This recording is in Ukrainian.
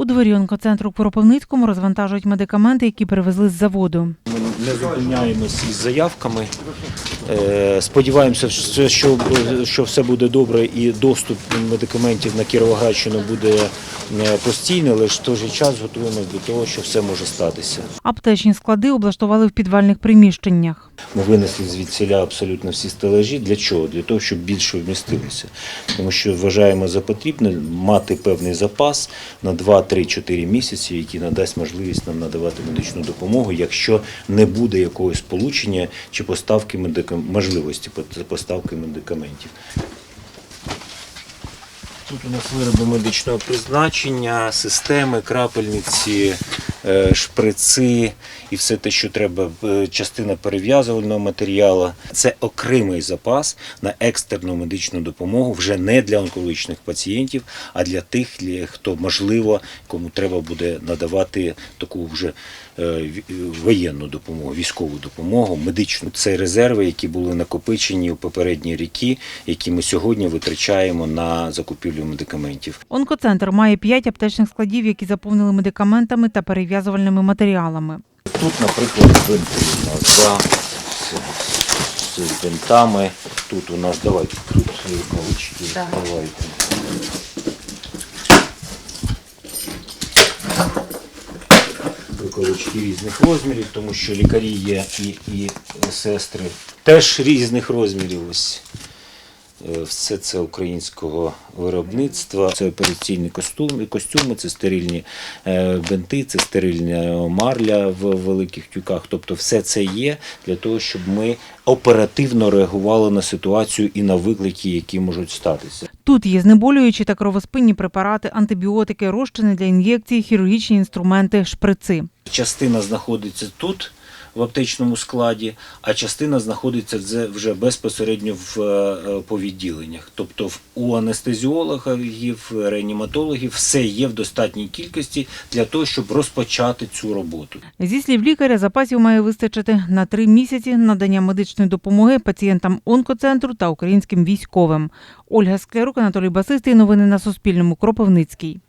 У дворі онкоцентру Кропивницькому розвантажують медикаменти, які привезли з заводу. Ми не зупиняємось із заявками. Е, Сподіваємося, що, що, все буде добре і доступ медикаментів на Кіровоградщину буде е, постійний, але ж в той же час готуємося до того, що все може статися. Аптечні склади облаштували в підвальних приміщеннях. Ми винесли звідсіля абсолютно всі стелажі. Для чого? Для того, щоб більше вмістилися. Тому що вважаємо за потрібне мати певний запас на 2-3-4 місяці, який надасть можливість нам надавати медичну допомогу, якщо не буде якогось сполучення чи поставки медикам... можливості поставки медикаментів. Тут у нас вироби медичного призначення, системи, крапельниці, шприци і все те, що треба, е, частина перев'язувального матеріалу. Це окремий запас на екстерну медичну допомогу вже не для онкологічних пацієнтів, а для тих, хто можливо, кому треба буде надавати таку вже е, воєнну допомогу, військову допомогу, медичну. Це резерви, які були накопичені у попередні ріки, які ми сьогодні витрачаємо на закупівлю медикаментів. Онкоцентр має п'ять аптечних складів, які заповнили медикаментами та перев'язувальними матеріалами. Тут, наприклад, бинти у нас, да, з, з бинтами. Тут у нас, давайте, тут рукавички, давайте. Рукавички різних розмірів, тому що лікарі є і, і сестри теж різних розмірів. Ось. Е, Все це українського виробництва. Це операційні костюми, костюми, це стерильні е, бинти, це стерильна марля в великих тюках. Тобто все це є для того, щоб ми оперативно реагували на ситуацію і на виклики, які можуть статися. Тут є знеболюючі та кровоспинні препарати, антибіотики, розчини для ін'єкцій, хірургічні інструменти, шприци. Частина знаходиться тут. В аптечному складі, а частина знаходиться вже- безпосередньо в е, по відділеннях. Тобто у анестезіологів, реаніматологів все є в достатній кількості для того, щоб розпочати цю роботу. Зі слів лікаря, запасів має вистачити на три місяці надання медичної допомоги пацієнтам онкоцентру та українським військовим. Ольга Склярук, Анатолій Басистий. Новини на Суспільному. Кропивницький.